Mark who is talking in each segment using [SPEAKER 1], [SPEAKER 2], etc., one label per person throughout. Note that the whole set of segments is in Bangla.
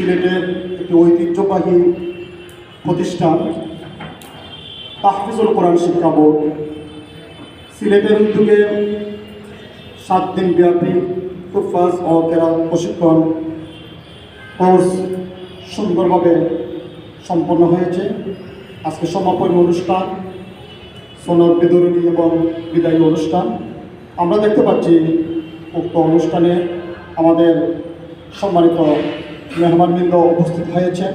[SPEAKER 1] সিলেটের একটি ঐতিহ্যবাহী প্রতিষ্ঠান, তাহফিজুল কোরআন শিক্ষা বোর্ড। সিলেটের উদ্যোগে সাত দিন ব্যাপী ফুফাজ ও কেরাত প্রশিক্ষণ কোর্স সুন্দরভাবে সম্পন্ন হয়েছে। আজকে সমাপনী অনুষ্ঠান, সোনার বিদরণী এবং বিদায়ী অনুষ্ঠান। আমরা দেখতে পাচ্ছি, উক্ত অনুষ্ঠানে আমাদের সম্মানিত মেহমানবৃন্দ উপস্থিত হয়েছে।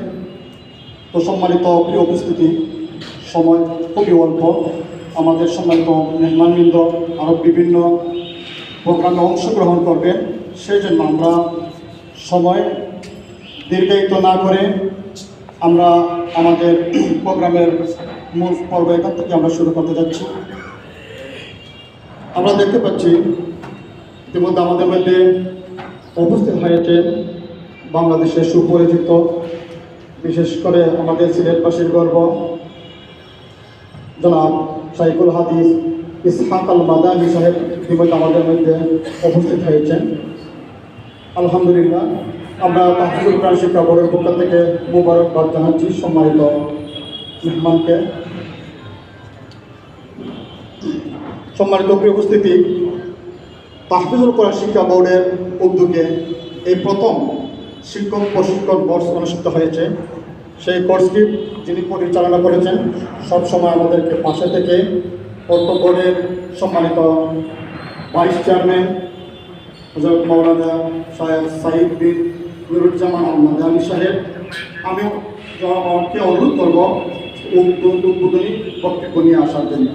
[SPEAKER 1] তো সম্মানিত প্রিয় উপস্থিতি, সময় খুবই অল্প। আমাদের সম্মানিত মেহমানবৃন্দ আরও বিভিন্ন প্রোগ্রামে অংশগ্রহণ করবেন সেই জন্য আমরা সময় দীর্ঘায়িত না করে আমরা আমাদের প্রোগ্রামের মূল পর্ব এখান থেকে আমরা শুরু করতে যাচ্ছি। আমরা দেখতে পাচ্ছি ইতিমধ্যে আমাদের মধ্যে উপস্থিত হয়েছে বাংলাদেশের সুপরিচিত, বিশেষ করে আমাদের সিলেটবাসীর গর্ব। জনাব সাইকুল হাদিস ইসহাক আল মাদানী সাহেব ইতিমধ্যে আমাদের মধ্যে উপস্থিত হয়েছেন। আলহামদুলিল্লাহ, আমরা তাহসিল প্রাণ শিক্ষা বোর্ডের পক্ষ থেকে মুবারকবাদ জানাচ্ছি সম্মানিত মেহমানকে। সম্মানিত উপস্থিতি তাহফিজুল কোরআন শিক্ষা বোর্ডের উদ্যোগে এই প্রথম শিক্ষক প্রশিক্ষণ কোর্স অনুষ্ঠিত হয়েছে। সেই কোর্সটি যিনি পরিচালনা করেছেন সবসময় আমাদেরকে পাশে থেকে অর্থ বোর্ডের সম্মানিত ভাইস চেয়ারম্যান হজরত মৌলানা সাহেব সাইদ বিন নুরুজ্জামান আহমদ আলী সাহেব আমি জনগণকে অনুরোধ করব উদ্বোধনী বক্তব্য নিয়ে আসার জন্য।